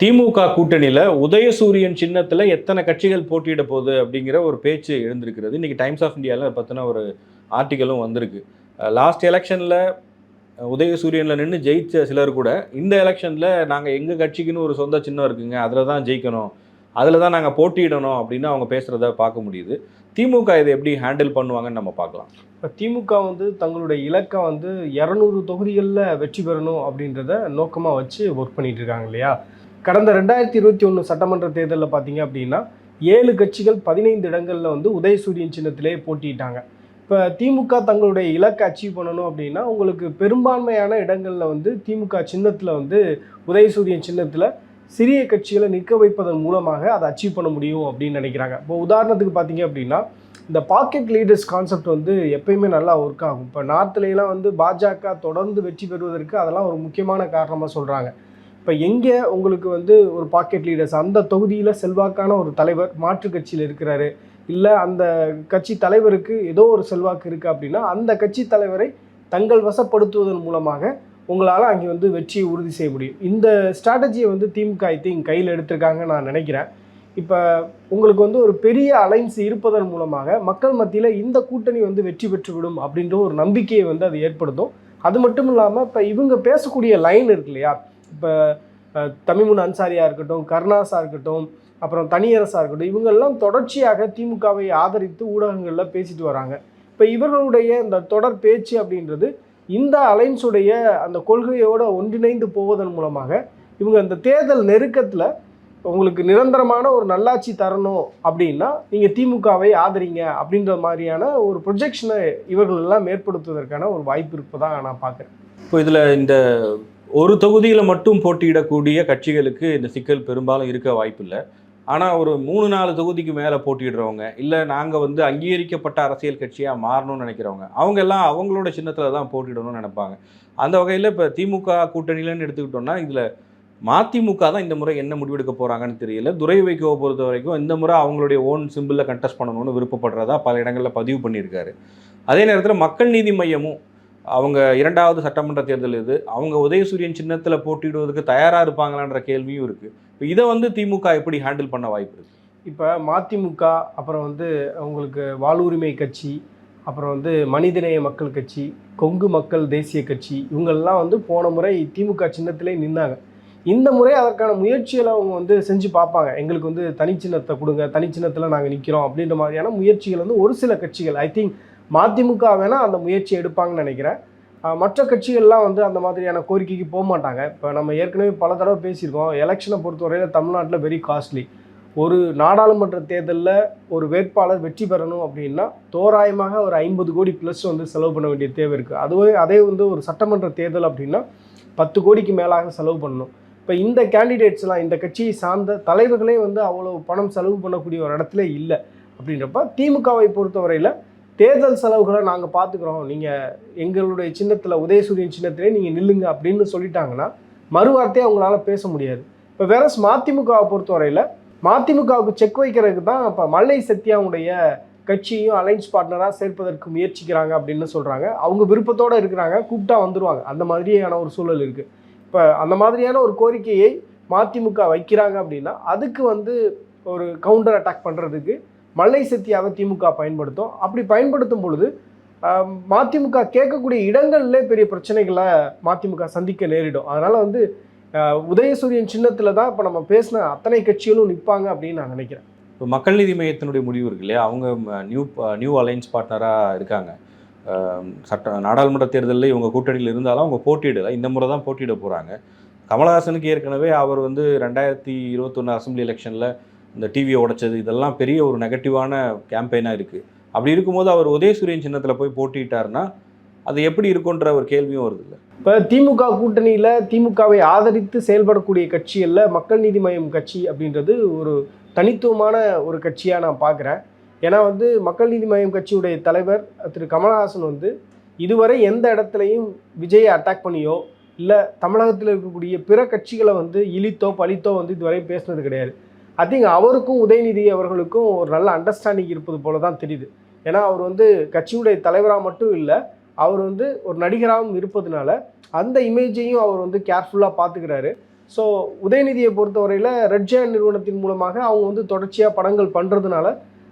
திமுக கூட்டணியில் உதயசூரியன் சின்னத்தில் எத்தனை கட்சிகள் போட்டியிட போகுது அப்படிங்கிற ஒரு பேச்சு எழுந்திருக்கிறது. இன்றைக்கி டைம்ஸ் ஆஃப் இந்தியாவில் பற்றின ஒரு ஆர்டிக்கலும் வந்திருக்கு. லாஸ்ட் எலெக்ஷனில் உதயசூரியனில் நின்று ஜெயித்த சிலர் கூட இந்த எலெக்ஷனில் நாங்கள் எங்கள் கட்சிக்குன்னு ஒரு சொந்த சின்னம் இருக்குங்க அதில் தான் ஜெயிக்கணும் அதில் தான் நாங்கள் போட்டியிடணும் அப்படின்னு அவங்க பேசுகிறத பார்க்க முடியுது. திமுக இதை எப்படி ஹேண்டில் பண்ணுவாங்கன்னு நம்ம பார்க்கலாம். இப்போ திமுக வந்து தங்களுடைய இலக்கை வந்து இரநூறு தொகுதிகளில் வெற்றி பெறணும் அப்படின்றத நோக்கமாக வச்சு ஒர்க் பண்ணிகிட்டு இருக்காங்க இல்லையா? கடந்த ரெண்டாயிரத்தி இருபத்தி ஒன்று சட்டமன்ற தேர்தலில் பார்த்தீங்க அப்படின்னா ஏழு கட்சிகள் பதினைந்து இடங்களில் வந்து உதயசூரியன் சின்னத்திலே போட்டியிட்டாங்க. இப்போ திமுக தங்களுடைய இலக்கை அச்சீவ் பண்ணணும் அப்படின்னா உங்களுக்கு பெரும்பான்மையான இடங்களில் வந்து திமுக சின்னத்தில் வந்து உதயசூரியன் சின்னத்தில் சிறிய கட்சிகளை நிற்க வைப்பதன் மூலமாக அதை அச்சீவ் பண்ண முடியும் அப்படின்னு நினைக்கிறாங்க. இப்போ உதாரணத்துக்கு பார்த்தீங்க அப்படின்னா இந்த பாக்கெட் லீடர்ஸ் கான்செப்ட் வந்து எப்பயுமே நல்லா ஒர்க் ஆகும். இப்போ நார்த்லேலாம் வந்து பாஜக தொடர்ந்து வெற்றி பெறுவதற்கு அதெல்லாம் ஒரு முக்கியமான காரணமாக சொல்கிறாங்க இப்போ எங்கே உங்களுக்கு வந்து ஒரு பாக்கெட் லீடர்ஸ் அந்த தொகுதியில் செல்வாக்கான ஒரு தலைவர் மாற்றுக் கட்சியில் இருக்கிறாரு. இல்லை அந்த கட்சி தலைவருக்கு ஏதோ ஒரு செல்வாக்கு இருக்குது அப்படின்னா அந்த கட்சி தலைவரை தங்கள் வசப்படுத்துவதன் மூலமாக உங்களால் அங்கே வந்து வெற்றியை உறுதி செய்ய முடியும். இந்த ஸ்ட்ராட்டஜியை வந்து திமுக ஐ திங்க் கையில் எடுத்திருக்காங்கன்னு நான் நினைக்கிறேன். இப்போ உங்களுக்கு வந்து ஒரு பெரிய அலைன்ஸ் இருப்பதன் மூலமாக மக்கள் மத்தியில் இந்த கூட்டணி வந்து வெற்றி பெற்றுவிடும் அப்படின்ற ஒரு நம்பிக்கையை வந்து அது ஏற்படுத்தும். அது மட்டும் இல்லாமல் இப்போ இவங்க பேசக்கூடிய லைன் இருக்கு இல்லையா? இப்போ தமிமுன் அன்சாரியாக இருக்கட்டும் கருணாஸாக இருக்கட்டும் அப்புறம் தனியரசாக இருக்கட்டும் இவங்கெல்லாம் தொடர்ச்சியாக திமுகவை ஆதரித்து ஊடகங்களில் பேசிட்டு வராங்க. இப்போ இவர்களுடைய இந்த தொடர் பேச்சு அப்படின்றது இந்த அலைன்ஸுடைய அந்த கொள்கையோடு ஒன்றிணைந்து போவதன் மூலமாக இவங்க அந்த தேர்தல் நெருக்கத்தில் உங்களுக்கு நிரந்தரமான ஒரு நல்லாட்சி தரணும் அப்படின்னா நீங்கள் திமுகவை ஆதரிங்க அப்படின்ற மாதிரியான ஒரு ப்ரொஜெக்ஷனை இவர்கள் எல்லாம் ஏற்படுத்துவதற்கான ஒரு வாய்ப்பு இருப்பதாக நான் பார்க்குறேன் இப்போ இதில் இந்த ஒரு தொகுதியில் மட்டும் போட்டியிடக்கூடிய கட்சிகளுக்கு இந்த சிக்கல் பெரும்பாலும் இருக்க வாய்ப்பில்லை. ஆனால் ஒரு மூணு நாலு தொகுதிக்கு மேலே போட்டியிடுறவங்க இல்லை நாங்கள் வந்து அங்கீகரிக்கப்பட்ட அரசியல் கட்சியாக மாறணும்னு நினைக்கிறவங்க அவங்க எல்லாம் அவங்களோட சின்னத்தில் தான் போட்டியிடணும்னு நினைப்பாங்க. அந்த வகையில் இப்போ திமுக கூட்டணியிலன்னு எடுத்துக்கிட்டோம்னா இதில் மதிமுக தான் இந்த முறை என்ன முடிவெடுக்க போகிறாங்கன்னு தெரியல. துரை வைக்கோ பொறுத்த வரைக்கும் இந்த முறை அவங்களுடைய ஓன் சிம்பிளில் கண்டெஸ்ட் பண்ணணும்னு விருப்பப்படுறதா பல இடங்களில் பதிவு பண்ணியிருக்காரு. அதே நேரத்தில் மக்கள் நீதி மையமும் அவங்க இரண்டாவது சட்டமன்ற தேர்தல் இது அவங்க உதயசூரியன் சின்னத்தில் போட்டியிடுவதற்கு தயாராக இருப்பாங்களான்ற கேள்வியும் இருக்குது இப்போ இதை வந்து திமுக எப்படி ஹேண்டில் பண்ண வாய்ப்பு இருக்குது இப்போ மதிமுக அப்புறம் வந்து உங்களுக்கு வாழ்வுரிமை கட்சி அப்புறம் வந்து மனிதநேய மக்கள் கட்சி கொங்கு மக்கள் தேசிய கட்சி இவங்கெல்லாம் வந்து போன முறை திமுக சின்னத்திலே நின்னாங்க. இந்த முறை அதற்கான முயற்சிகளை அவங்க வந்து செஞ்சு பார்ப்பாங்க. எங்களுக்கு வந்து தனிச்சின்னத்தை கொடுங்க தனிச்சின்னத்தில் நாங்கள் நிற்கிறோம் அப்படின்ற மாதிரியான முயற்சிகள் வந்து ஒரு சில கட்சிகள் ஐ திங்க் மதிமுக வேணால் அந்த முயற்சி எடுப்பாங்கன்னு நினைக்கிறேன். மற்ற கட்சிகள்லாம் வந்து அந்த மாதிரியான கோரிக்கைக்கு போக மாட்டாங்க. இப்போ நம்ம ஏற்கனவே பல தடவை பேசியிருக்கோம். எலெக்ஷனை பொறுத்தவரையில் தமிழ்நாட்டில் வெரி காஸ்ட்லி ஒரு நாடாளுமன்ற தேர்தலில் ஒரு வேட்பாளர் வெற்றி பெறணும் அப்படின்னா தோராயமாக ஒரு ஐம்பது கோடி ப்ளஸ் வந்து செலவு பண்ண வேண்டிய தேவை இருக்குது அதுவே அதே வந்து ஒரு சட்டமன்ற தேர்தல் அப்படின்னா பத்து கோடிக்கு மேலாக செலவு பண்ணணும். இப்போ இந்த கேண்டிடேட்ஸ்லாம் இந்த கட்சியை சார்ந்த தலைவர்களே வந்து அவ்வளோ பணம் செலவு பண்ணக்கூடிய ஒரு இடத்துல இல்லை. அப்படின்றப்ப திமுகவை பொறுத்தவரையில் தேர்தல் செலவுகளை நாங்கள் பார்த்துக்குறோம் நீங்கள் எங்களுடைய சின்னத்தில் உதயசூரியன் சின்னத்திலே நீங்கள் நில்லுங்க அப்படின்னு சொல்லிட்டாங்கன்னா மறுவார்த்தையை அவங்களால பேச முடியாது. இப்போ வேற மதிமுகவை பொறுத்தவரையில் மதிமுகவுக்கு செக் வைக்கிறதுக்கு தான் இப்போ மல்லை சத்யாவுடைய கட்சியும் அலைன்ஸ் பார்ட்னராக சேர்ப்பதற்கு முயற்சிக்கிறாங்க அப்படின்னு சொல்கிறாங்க அவங்க விருப்பத்தோடு இருக்கிறாங்க கூப்பிட்டா வந்துடுவாங்க அந்த மாதிரியான ஒரு சூழல் இருக்குது இப்போ அந்த மாதிரியான ஒரு கோரிக்கையை மதிமுக வைக்கிறாங்க அப்படின்னா அதுக்கு வந்து ஒரு கவுண்டர் அட்டாக் பண்ணுறதுக்கு மல்லை சத்தியாவை திமுக பயன்படுத்தும். அப்படி பயன்படுத்தும் பொழுது மதிமுக கேட்கக்கூடிய இடங்கள்ல பெரிய பிரச்சனைகளை மதிமுக சந்திக்க நேரிடும். அதனால் வந்து உதயசூரியன் சின்னத்தில் தான் இப்போ நம்ம பேசின அத்தனை கட்சிகளும் நிற்பாங்க அப்படின்னு நான் நினைக்கிறேன். இப்போ மக்கள் நீதி மையத்தினுடைய முடிவு இருக்கு இல்லையா? அவங்க நியூ ப- நியூ அலைன்ஸ் பார்ட்னராக இருக்காங்க. சட்ட நாடாளுமன்ற தேர்தலில் இவங்க கூட்டணியில் இருந்தாலும் அவங்க போட்டியிடலை. இந்த முறை தான் போட்டியிட போகிறாங்க கமலஹாசனுக்கு ஏற்கனவே அவர் வந்து ரெண்டாயிரத்தி இருபத்தொன்று அசம்பிளி எலெக்ஷனில் இந்த டிவியை உடைச்சது இதெல்லாம் பெரிய ஒரு நெகட்டிவான கேம்பெயினாக இருக்குது அப்படி இருக்கும்போது அவர் உதயசூரியன் சின்னத்தில் போய் போட்டிட்டார்னா அது எப்படி இருக்குன்ற ஒரு கேள்வியும் வருது இல்லை. இப்போ திமுக கூட்டணியில் திமுகவை ஆதரித்து செயல்படக்கூடிய கட்சியில் மக்கள் நீதி மய்யம் கட்சி அப்படின்றது ஒரு தனித்துவமான ஒரு கட்சியாக நான் பார்க்குறேன். ஏன்னா வந்து மக்கள் நீதி மய்யம் கட்சியுடைய தலைவர் திரு கமலஹாசன் வந்து இதுவரை எந்த இடத்துலையும் விஜயை அட்டாக் பண்ணியோ இல்லை தமிழகத்தில் இருக்கக்கூடிய பிற கட்சிகளை வந்து இழித்தோ பழித்தோ வந்து இதுவரை பேசுனது கிடையாது. ஐ திங்க் அவருக்கும் உதயநிதி அவர்களுக்கும் ஒரு நல்ல அண்டர்ஸ்டாண்டிங் இருப்பது போல தான் தெரியுது. ஏன்னா அவர் வந்து கட்சியுடைய தலைவராக மட்டும் இல்லை அவர் வந்து ஒரு நடிகராகவும் இருப்பதுனால அந்த இமேஜையும் அவர் வந்து கேர்ஃபுல்லாக பார்த்துக்கிறாரு ஸோ உதயநிதியை பொறுத்தவரையில் ரெட் நிறுவனத்தின் மூலமாக அவங்க வந்து தொடர்ச்சியாக படங்கள் பண்ணுறதுனால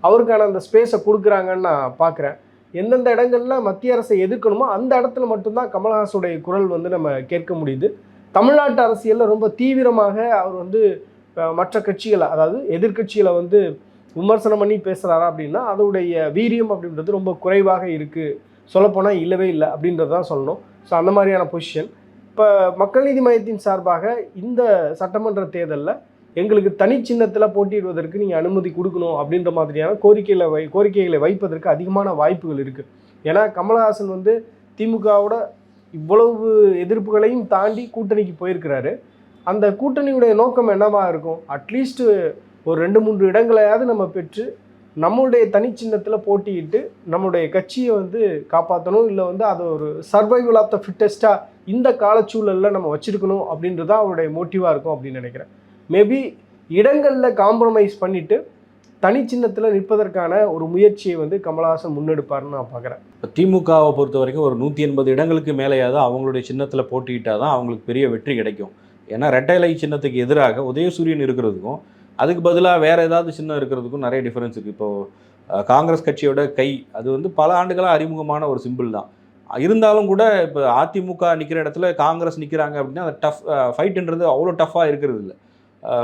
அவருக்கான அந்த ஸ்பேஸை கொடுக்குறாங்கன்னு நான் பார்க்குறேன் எந்தெந்த இடங்களில் மத்திய அரசை எதிர்க்கணுமோ அந்த இடத்துல மட்டும்தான் கமல்ஹாஸுடைய குரல் வந்து நம்ம கேட்க முடியுது. தமிழ்நாட்டு அரசியலில் ரொம்ப தீவிரமாக அவர் வந்து மற்ற கட்சிகளை அதாவது எதிர்க்கட்சிகளை வந்து விமர்சனம் பண்ணி பேசுகிறாரா அப்படின்னா அதோடைய வீரியம் அப்படின்றது ரொம்ப குறைவாக இருக்குது சொல்லப்போனால் இல்லவே இல்லை அப்படின்றது தான் சொல்லணும். ஸோ அந்த மாதிரியான பொசிஷன் இப்போ மக்கள் நீதி மையத்தின் சார்பாக இந்த சட்டமன்ற தேர்தலில் எங்களுக்கு தனி சின்னத்தில் போட்டியிடுவதற்கு நீங்கள் அனுமதி கொடுக்கணும் அப்படின்ற மாதிரியான கோரிக்கைகளை வை கோரிக்கைகளை வைப்பதற்கு அதிகமான வாய்ப்புகள் இருக்குது ஏன்னா கமலஹாசன் வந்து திமுகவோட இவ்வளவு எதிர்ப்புகளையும் தாண்டி கூட்டணிக்கு போயிருக்கிறாரு. அந்த கூட்டணியுடைய நோக்கம் என்னவா இருக்கும்? அட்லீஸ்ட் ஒரு ரெண்டு மூன்று இடங்களையாவது நம்ம பெற்று நம்மளுடைய தனிச்சின்னத்தில் போட்டியிட்டு நம்மளுடைய கட்சியை வந்து காப்பாற்றணும் இல்லை வந்து அது ஒரு சர்வைவல் ஆஃப் த ஃபிட்டஸ்ட்டாக இந்த காலச்சூழலில் நம்ம வச்சுருக்கணும் அப்படின்றது தான் அவருடைய மோட்டிவாக இருக்கும் அப்படின்னு நினைக்கிறேன். மேபி இடங்களில் காம்ப்ரமைஸ் பண்ணிவிட்டு தனிச்சின்னத்தில் நிற்பதற்கான ஒரு முயற்சியை வந்து கமலஹாசன் முன்னெடுப்பாருன்னு நான் பார்க்குறேன். இப்போ திமுகவை பொறுத்த வரைக்கும் ஒரு நூற்றி எண்பது இடங்களுக்கு மேலேயாவது அவங்களுடைய சின்னத்தில் போட்டியிட்டால் தான் அவங்களுக்கு பெரிய வெற்றி கிடைக்கும். ஏன்னா ரெட்டை இலை சின்னத்துக்கு எதிராக உதயசூரியன் இருக்கிறதுக்கும் அதுக்கு பதிலாக வேறு ஏதாவது சின்னம் இருக்கிறதுக்கும் நிறைய டிஃப்ரென்ஸ் இருக்குது இப்போது காங்கிரஸ் கட்சியோட கை அது வந்து பல ஆண்டுகளாக அறிமுகமான ஒரு சிம்பிள் தான். இருந்தாலும் கூட இப்போ அதிமுக நிற்கிற இடத்துல காங்கிரஸ் நிற்கிறாங்க அப்படின்னா அந்த டஃப் ஃபைட்டுன்றது அவ்வளோ டஃப்பாக இருக்கிறது இல்லை.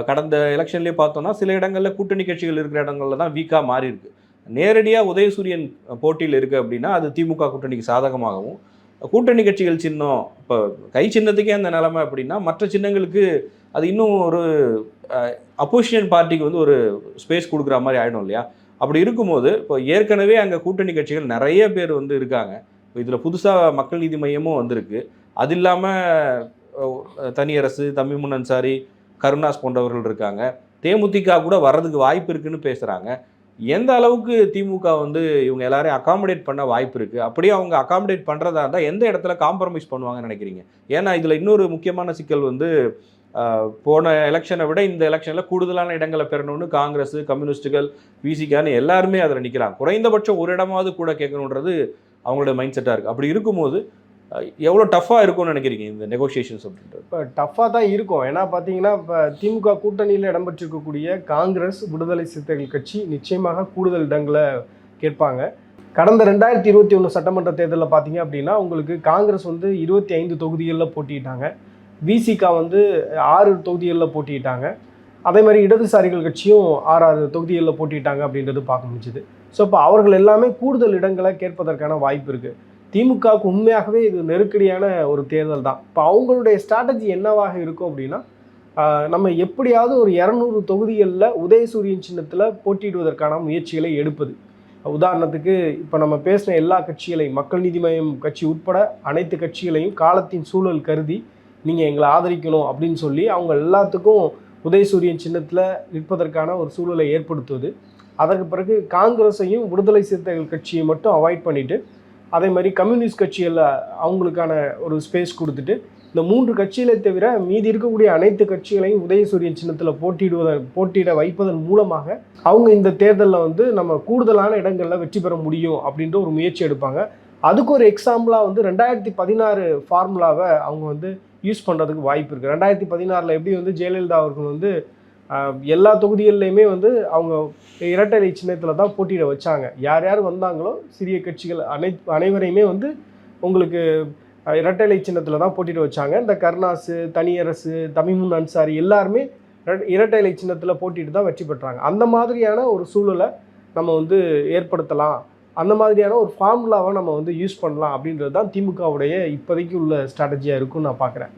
கடந்த எலெக்ஷன்லேயே பார்த்தோன்னா சில இடங்களில் கூட்டணி கட்சிகள் இருக்கிற இடங்களில் தான் வீக்காக மாறி இருக்கு. நேரடியாக உதயசூரியன் போட்டியில் இருக்குது அப்படின்னா அது திமுக கூட்டணிக்கு சாதகமாகவும் கூட்டணி கட்சிகள் சின்னம் இப்போ கை சின்னத்துக்கே அந்த நிலைமை அப்படின்னா மற்ற சின்னங்களுக்கு அது இன்னும் ஒரு அப்போசிஷன் பார்ட்டிக்கு வந்து ஒரு ஸ்பேஸ் கொடுக்குற மாதிரி ஆகிடும் இல்லையா? அப்படி இருக்கும்போது இப்போ ஏற்கனவே அங்கே கூட்டணி கட்சிகள் நிறைய பேர் வந்து இருக்காங்க. இப்போ இதில் புதுசாக மக்கள் நீதி மையமும் வந்திருக்கு. அது இல்லாமல் தனியரசு தமிமுன் அன்சாரி கருணாஸ் போன்றவர்கள் இருக்காங்க. தேமுதிக கூட வர்றதுக்கு வாய்ப்பு இருக்குன்னு பேசுகிறாங்க எந்த அளவுக்கு திமுக வந்து இவங்க எல்லாரையும் அகாமடேட் பண்ண வாய்ப்பு இருக்குது அப்படியே அவங்க அகாமடேட் பண்ணுறதா இருந்தால் எந்த இடத்துல காம்ப்ரமைஸ் பண்ணுவாங்கன்னு நினைக்கிறீங்க? ஏன்னா இதில் இன்னொரு முக்கியமான சிக்கல் வந்து போன எலெக்ஷனை விட இந்த எலெக்ஷனில் கூடுதலான இடங்களை பெறணும்னு காங்கிரஸ் கம்யூனிஸ்ட்டுகள் விசிகான்னு எல்லாருமே அதில் நிற்கிறாங்க குறைந்தபட்சம் ஒரு இடமாவது கூட கேட்கணுன்றது அவங்களோட மைண்ட் செட்டாக இருக்குது அப்படி இருக்கும்போது எவ்வளோ டஃப்பாக இருக்கும்னு நினைக்கிறீங்க இந்த நெகோசியேஷன்ஸ் அப்படின்றது? இப்போ டஃப்பாக தான் இருக்கும். ஏன்னா பார்த்தீங்கன்னா இப்போ திமுக கூட்டணியில் இடம்பெற்றிருக்கக்கூடிய காங்கிரஸ் விடுதலை சிறுத்தைகள் கட்சி நிச்சயமாக கூடுதல் இடங்களை கேட்பாங்க. கடந்த ரெண்டாயிரத்தி இருபத்தி ஒன்று சட்டமன்ற தேர்தலில் பார்த்தீங்க அப்படின்னா உங்களுக்கு காங்கிரஸ் வந்து இருபத்தி ஐந்து தொகுதிகளில் போட்டியிட்டாங்க. விசிகா வந்து ஆறு தொகுதிகளில் போட்டியிட்டாங்க. அதே மாதிரி இடதுசாரிகள் கட்சியும் ஆறாறு தொகுதிகளில் போட்டியிட்டாங்க அப்படின்றது பார்க்க முடிஞ்சுது. ஸோ இப்போ அவர்கள் எல்லாமே கூடுதல் இடங்களை கேட்பதற்கான வாய்ப்பு இருக்குது திமுகவுக்கு உண்மையாகவே இது நெருக்கடியான ஒரு தேர்தல் தான். இப்போ அவங்களுடைய ஸ்ட்ராட்டஜி என்னவாக இருக்கும் அப்படின்னா நம்ம எப்படியாவது ஒரு இரநூறு தொகுதிகளில் உதயசூரியன் சின்னத்தில் போட்டியிடுவதற்கான முயற்சிகளை எடுப்பது. உதாரணத்துக்கு இப்போ நம்ம பேசின எல்லா கட்சிகளையும் மக்கள் நீதி மையம் கட்சி உட்பட அனைத்து கட்சிகளையும் காலத்தின் சூழல் கருதி நீங்கள் எங்களை ஆதரிக்கணும் அப்படின்னு சொல்லி அவங்க எல்லாத்துக்கும் உதயசூரியன் சின்னத்தில் நிற்பதற்கான ஒரு சூழலை ஏற்படுத்துவது. அதற்கு பிறகு காங்கிரஸையும் விடுதலை சிறுத்தைகள் கட்சியை மட்டும் அவாய்ட் பண்ணிவிட்டு அதே மாதிரி கம்யூனிஸ்ட் கட்சிகளில் அவங்களுக்கான ஒரு ஸ்பேஸ் கொடுத்துட்டு இந்த மூன்று கட்சிகளை தவிர மீதி இருக்கக்கூடிய அனைத்து கட்சிகளையும் உதயசூரியன் சின்னத்தில் போட்டியிடுவதன் போட்டியிட வைப்பதன் மூலமாக அவங்க இந்த தேர்தலில் வந்து நம்ம கூடுதலான இடங்களில் வெற்றி பெற முடியும் அப்படின்ற ஒரு முயற்சி எடுப்பாங்க. அதுக்கு ஒரு எக்ஸாம்பிளாக வந்து ரெண்டாயிரத்தி பதினாறு ஃபார்முலாவை அவங்க வந்து யூஸ் பண்ணுறதுக்கு வாய்ப்பு இருக்குது ரெண்டாயிரத்தி பதினாறில் எப்படி வந்து ஜெயலலிதா அவர்கள் வந்து எல்லா தொகுதிகள்லையுமே வந்து அவங்க இரட்டை சின்னத்தில் தான் போட்டியிட வச்சாங்க. யார் யார் வந்தாங்களோ சிறிய கட்சிகள் அனை அனைவரையுமே வந்து உங்களுக்கு இரட்டை இலை சின்னத்தில் தான் போட்டியிட வச்சாங்க. இந்த கருணாசு தனியரசு தமிமுன் அன்சாரி எல்லாருமே இர- இரட்டை இலை சின்னத்தில் போட்டிட்டு தான் வெற்றி பெற்றாங்க. அந்த மாதிரியான ஒரு சூழலை நம்ம வந்து ஏற்படுத்தலாம். அந்த மாதிரியான ஒரு ஃபார்முலாவை நம்ம வந்து யூஸ் பண்ணலாம் அப்படின்றது தான் திமுகவுடைய இப்போதைக்கு உள்ள ஸ்ட்ராட்டஜியாக இருக்கும்னு நான் பார்க்குறேன்